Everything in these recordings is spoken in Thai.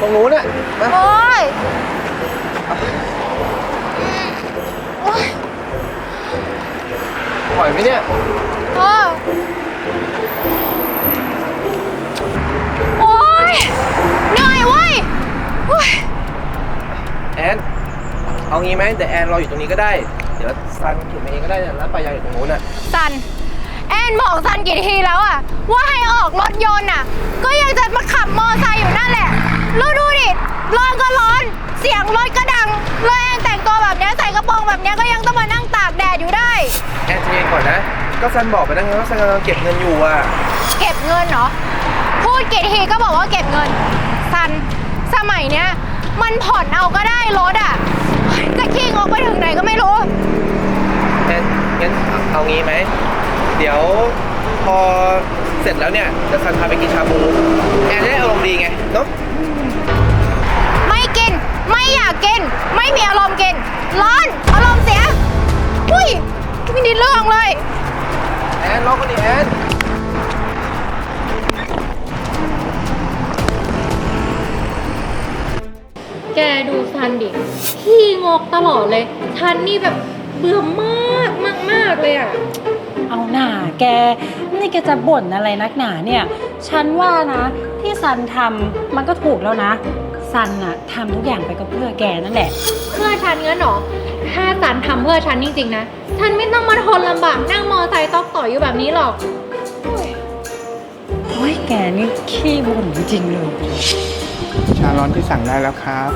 ตรงนู้นน่ะมาโอ๊ยโอ๊ยปล่อยไหมเนี่ย เออโอ๊ยเหนื่อยเว้ยโอ๊ยแอน เอางี้ไหมแต่แอนรออยู่ตรงนี้ก็ได้ เดี๋ยวซันเข็นมาเองก็ได้เนี่ยร้านปลายางอยู่ตรงนู้นน่ะซัน แอนบอกซันกี่ทีแล้วอะว่าให้ออกรถยนต์อะก็ยังจะมาขับ แอนใจเย็นก่อนนะ ก็ซันบอกไปแล้วไงว่าซันกำลังเก็บเงินอยู่อะ เก็บเงินเหรอ พูดกี่ทีก็บอกว่าเก็บเงิน ซัน สมัยเนี้ย มันผ่อนเอาก็ได้รถอะจะขี้งกไปถึงไหนก็ไม่รู้แอนงั้นเอาเอางี้ไหม เดี๋ยวพอเสร็จแล้วเนี่ย เดี๋ยวซันพาไปกินชาบู แอนจะได้อารมณ์ดีไงเนาะ ไม่กิน ไม่อยากกิน ไม่มีอารมณ์กิน ร้อน อารมณ์เสียอุ้ย ไม่ได้เรื่องเลย แอนรอกันดิแอนแกดูซันดิขี้งกตลอดเลยฉันนี่แบบเบื่อมากมากมากเลยอะ เอาหน่าแก นี่แกจะบ่นอะไรนักหนาเนี่ย ฉันว่านะ ที่ซันทำมันก็ถูกแล้วนะ ซันอะทำทุกอย่างไปก็เพื่อแกนั่นแหละ เพื่อฉันงั้นเหรอถ้าซันทำเพื่อฉันจริงๆนะ ฉันไม่ต้องมาทนลำบากนั่งมอไซค์ตอกต่อยอยู่แบบนี้หรอก โอ้ยแกนี่ขี้บ่นจริงๆเลย ชาร้อนที่สั่งได้แล้วครับ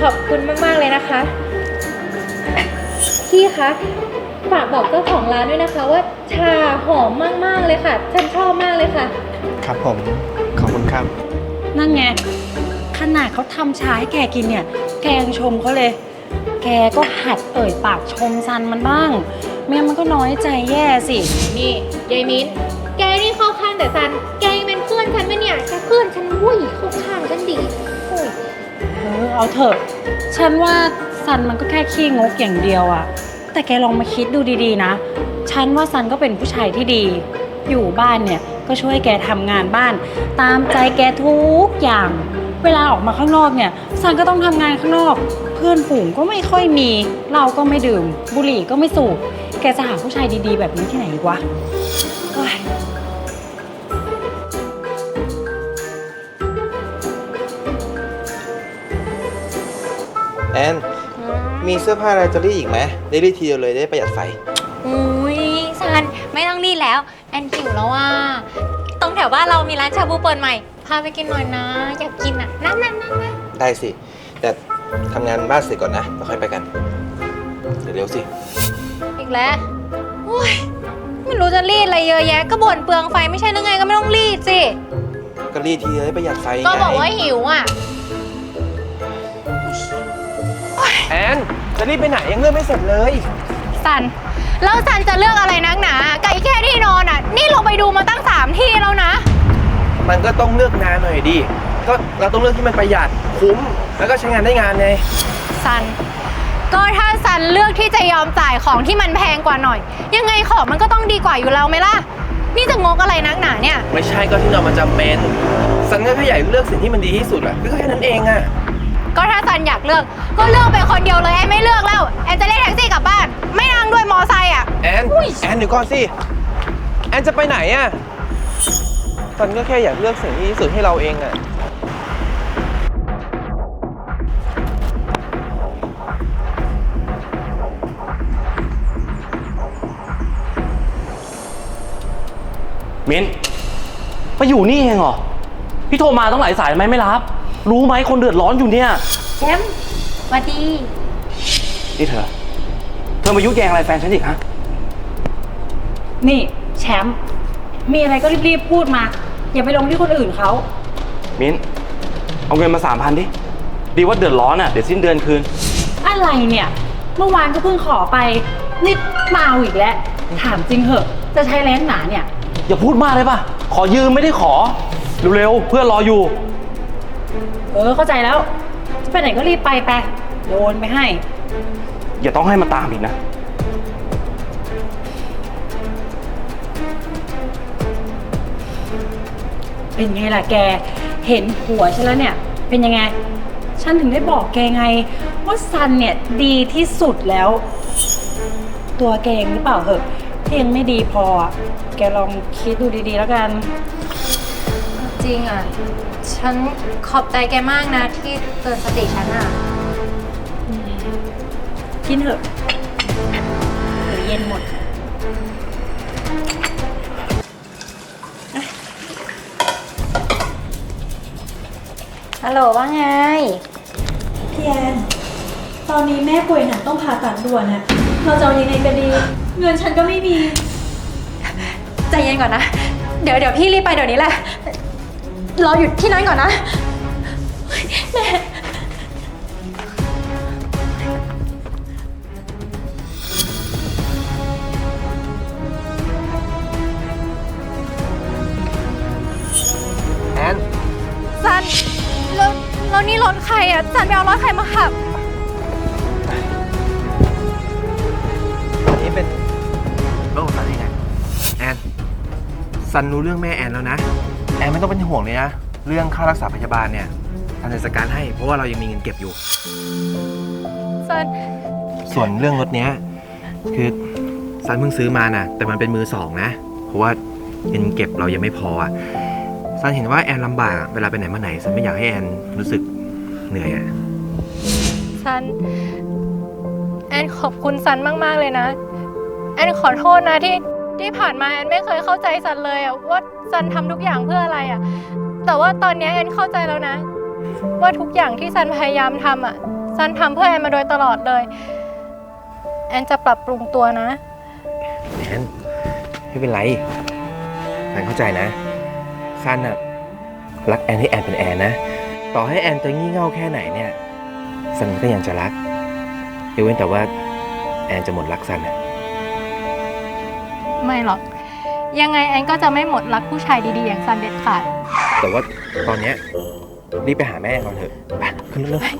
ขอบคุณมาก ๆ เลยนะคะ พี่คะ ฝากบอกเจ้าของร้านด้วยนะคะ ว่าชาหอมมาก ๆ เลยค่ะ ฉันชอบมากเลยค่ะ ครับผม ขอบคุณครับ นั่นไง ขนาดเขาทำชาให้แกกินเนี่ย แกยังชมเขาเลย แกก็หัดเอ่ยปากชมซันมันบ้างไม่งั้นมันก็น้อยใจแย่สิ นี่ยายมิ้น แกนี่เข้าข้างแต่ซัน แกยังเป็นเพื่อนฉันไหมเนี่ยแกเพื่อนฉันวุ้ยเข้าข้างฉันดีโอ้ยเออเอาเถอะ ฉันว่าซันมันก็แค่ขี้งกอย่างเดียวอะแต่แกลองมาคิดดูดีๆนะ ฉันว่าซันก็เป็นผู้ชายที่ดี อยู่บ้านเนี่ย ก็ช่วยแกทำงานบ้าน ตามใจแกทุกอย่าง เวลาออกมาข้างนอกเนี่ยซันก็ต้องทำงานข้างนอก เพื่อนฝูงก็ไม่ค่อยมีเราก็ไม่ดื่ม บุหรี่ก็ไม่สูบแกจะหาผู้ชายดีๆ แบบนี้ที่ไหนอีกวะเอ้ยแอนมีเสื้อผ้าอะไรจะรีดอีกไหมได้รีดทีเดียวเลยได้ประหยัดไฟ อุ้ยซันไม่ต้องรีดแล้ว แอนหิวแล้วว่า ตรงแถวบ้านเรามีร้านชาบูเปิดใหม่ พาไปกินหน่อยนะ อยากกินอะนั่นนั่นนั่นนั่นได้สิ แต่ทำงานบ้านเสร็จก่อนนะแล้วค่อยไปกันเร็วๆสิ อีกแล้วโอ้ยไม่รู้จะรีดอะไรเยอะแยะ ก็บ่นเปลืองไฟไม่ใช่หรือไงก็ไม่ต้องรีดสิ ก็รีดทีเดียวได้ประหยัดไฟก็บอกไงว่าหิวอะ แอน จะรีบไปไหนยังเลือกไม่เสร็จเลยซัน แล้วซันจะเลือกอะไรนักหนา มันก็ต้องเลือกนานหน่อยดิก็เราต้องเลือกที่มันประหยัดคุ้ม แล้วก็ใช้งานได้งานไงซัน ก็ถ้าซันเลือกที่จะยอมจ่ายของที่มันแพงกว่าหน่อย ยังไงของมันก็ต้องดีกว่าอยู่แล้วไหมล่ะ นี่จะงกอะไรนักหนาเนี่ย ไม่ใช่ก็ที่เรามันจำเป็นสันก็แค่อยากเลือกสิ่งที่มันดีที่สุดอะก็แค่นั้นเองอะก็ถ้าซันอยากเลือก ก็เลือกไปคนเดียวเลยแอนไม่เลือกแล้วแอนจะเรียกแท็กซี่กลับบ้าน ไม่นั่งด้วยมอไซค์อะ แอนแอนเดี๋ยวก่อนสิ แอนจะไปไหนอะ สันก็แค่อยากเลือกสิ่งที่ดีที่สุดให้เราเองอะมิ้นมาอยู่นี่เองเหรอ พี่โทรมาต้องหลายสายทำไมไม่รับ รู้ไหมคนเดือดร้อนอยู่เนี่ยแชมป์สวัสดี นี่เธอ เธอมายุแยงอะไรแฟนฉันอีกฮะ นี่แชมป์มีอะไรก็รีบๆพูดมา อย่าไปลงที่คนอื่นเขามิ้นเอาเงินมาสามพันดิ ดีว่าเดือดร้อนอะ เดี๋ยวสิ้นเดือนคืน อะไรเนี่ย เมื่อวานก็เพิ่งขอไป นี่มาเอาอีกแล้ว ถามจริงเหอะ จะใช้แรงหนาเนี่ย อย่าพูดมากเลยป่ะ ขอยืมไม่ได้ขอ เร็วๆเพื่อนรออยู่ เออเข้าใจแล้ว จะไปไหนก็รีบไปไปโดนไปให้ อย่าต้องให้มาตามอีกนะ เป็นไงล่ะแก เห็นผัวฉันแล้วเนี่ย เป็นยังไง ฉันถึงได้บอกแกไง ว่าซันเนี่ยดีที่สุดแล้ว ตัวแกเองหรือเปล่าเหอะที่ยังไม่ดีพออะแกลองคิดดูดีๆแล้วกัน จริงอะ ฉันขอบใจแกมากนะที่เตือนสติฉันอะ กินเถอะเดี๋ยวเย็นหมด ฮัลโหลว่าไง พี่แอน ตอนนี้แม่ป่วยหนักต้องผ่าตัดด่วนอะเราจะเอายังไงกันดี เงินฉันก็ไม่มี ใจเย็นก่อนนะ เดี๋ยวเดี๋ยวพี่รีบไปเดี๋ยวนี้แหละ รออยู่ที่นั้นก่อนนะ แรถใครอะซันไปเอารถใครมาขับ อันนี้เป็นรถของซันเองไงแอนซันรู้เรื่องแม่แอนแล้วนะ แอนไม่ต้องเป็นห่วงเลยนะ เรื่องค่ารักษาพยาบาลเนี่ยซันจะจัดการให้เพราะว่าเรายังมีเงินเก็บอยู่ซัน ส่วนเรื่องรถเนี้ยคือซันเพิ่งซื้อมานะแต่มันเป็นมือสองนะ เพราะว่าเงินเก็บเรายังไม่พออะซันเห็นว่าแอนลำบากเวลาไปไหนมาไหนซันไม่อยากให้แอนรู้สึก เหนื่อยอะซัน แอนขอบคุณซันมาก ๆ เลยนะ แอนขอโทษนะที่ที่ผ่านมาแอนไม่เคยเข้าใจซันเลยอะว่าซันทำทุกอย่างเพื่ออะไรอะแต่ว่าตอนนี้แอนเข้าใจแล้วนะ ว่าทุกอย่างที่ซันพยายามทำอะซันทำเพื่อแอนมาโดยตลอดเลย แอนจะปรับปรุงตัวนะ แอนไม่เป็นไรแอนเข้าใจนะซันอะรักแอนให้แอนเป็นแอนนะ ต่อให้แอนจะงี่เง่าแค่ไหนเนี่ยซันก็ยังจะรักยกเว้นแต่ว่าแอนจะหมดรักซันอะไม่หรอก ยังไงแอนก็จะไม่หมดรักผู้ชายดีๆ อย่างซันเด็ดขาด แต่ว่าตอนเนี้ยรีบไปหาแม่ก่อนเถอะไปขึ้นรถเลย